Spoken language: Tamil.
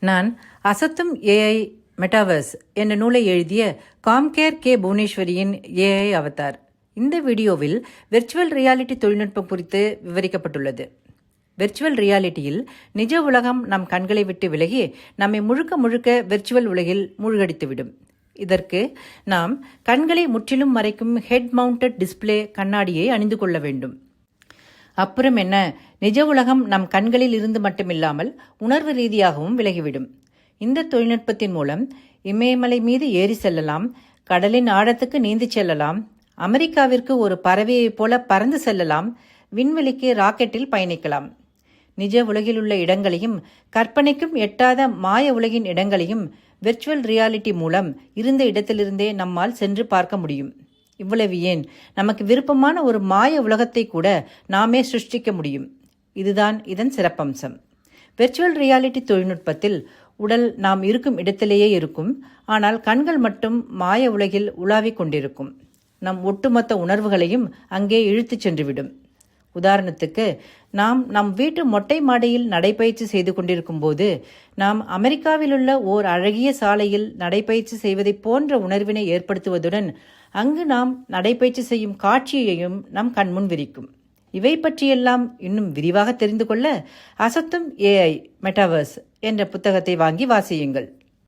நான் அசத்தும் ஏஐ மெட்டாவர்ஸ் என்ற நூலை எழுதிய காம்கேர் கே புவனேஸ்வரியின் ஏஐ அவதார் இந்த வீடியோவில் விர்ச்சுவல் ரியாலிட்டி தொழில்நுட்பம் குறித்து விவரிக்கப்பட்டுள்ளது. விர்ச்சுவல் ரியாலிட்டியில் நிஜ உலகம் நம் கண்களை விட்டு விலகி நம்மை முழுக்க முழுக்க விர்ச்சுவல் உலகில் மூழ்கடித்துவிடும். இதற்கு நாம் கண்களை முற்றிலும் மறைக்கும் ஹெட் மவுண்டட் டிஸ்ப்ளே கண்ணாடியை அணிந்து கொள்ள வேண்டும். அப்புறம் என்ன? நிஜ உலகம் நம் கண்களில் இருந்து மட்டுமில்லாமல் உணர்வு ரீதியாகவும் விலகிவிடும். இந்த தொழில்நுட்பத்தின் மூலம் இமயமலை மீது ஏறி செல்லலாம் கடலின் ஆழத்துக்கு நீந்தி செல்லலாம் அமெரிக்காவிற்கு ஒரு பறவையைப் போல பறந்து செல்லலாம் விண்வெளிக்கு ராக்கெட்டில் பயணிக்கலாம். நிஜ உலகில் உள்ள இடங்களையும் கற்பனைக்கும் எட்டாத மாய உலகின் இடங்களையும் விர்ச்சுவல் ரியாலிட்டி மூலம் இருந்த இடத்திலிருந்தே நம்மால் சென்று பார்க்க முடியும். இவ்வளவு ஏன்? நமக்கு விருப்பமான ஒரு மாய உலகத்தை கூட நாமே சிருஷ்டிக்க முடியும். இதுதான் இதன் சிறப்பம்சம். வெர்ச்சுவல் ரியாலிட்டி தொழில்நுட்பத்தில் உடல் நாம் இருக்கும் இடத்திலேயே இருக்கும். ஆனால் கண்கள் மட்டும் மாய உலகில் உலாவிக் கொண்டிருக்கும். நம் ஒட்டுமொத்த உணர்வுகளையும் அங்கே இழுத்துச் சென்றுவிடும். உதாரணத்துக்கு நாம் நம் வீட்டு மொட்டை மாடியில் நடைப்பயிற்சி செய்து கொண்டிருக்கும் போது நாம் அமெரிக்காவிலுள்ள ஓர் அழகிய சாலையில் நடைப்பயிற்சி செய்வதைப் போன்ற உணர்வினை ஏற்படுத்துவதுடன் அங்கு நாம் நடைப்பயிற்சி செய்யும் காட்சியையும் நம் கண்முன் விரிக்கும். இவை பற்றியெல்லாம் இன்னும் விரிவாக தெரிந்து கொள்ள அசத்தும் ஏஐ மெட்டாவர்ஸ் என்ற புத்தகத்தை வாங்கி வாசியுங்கள்.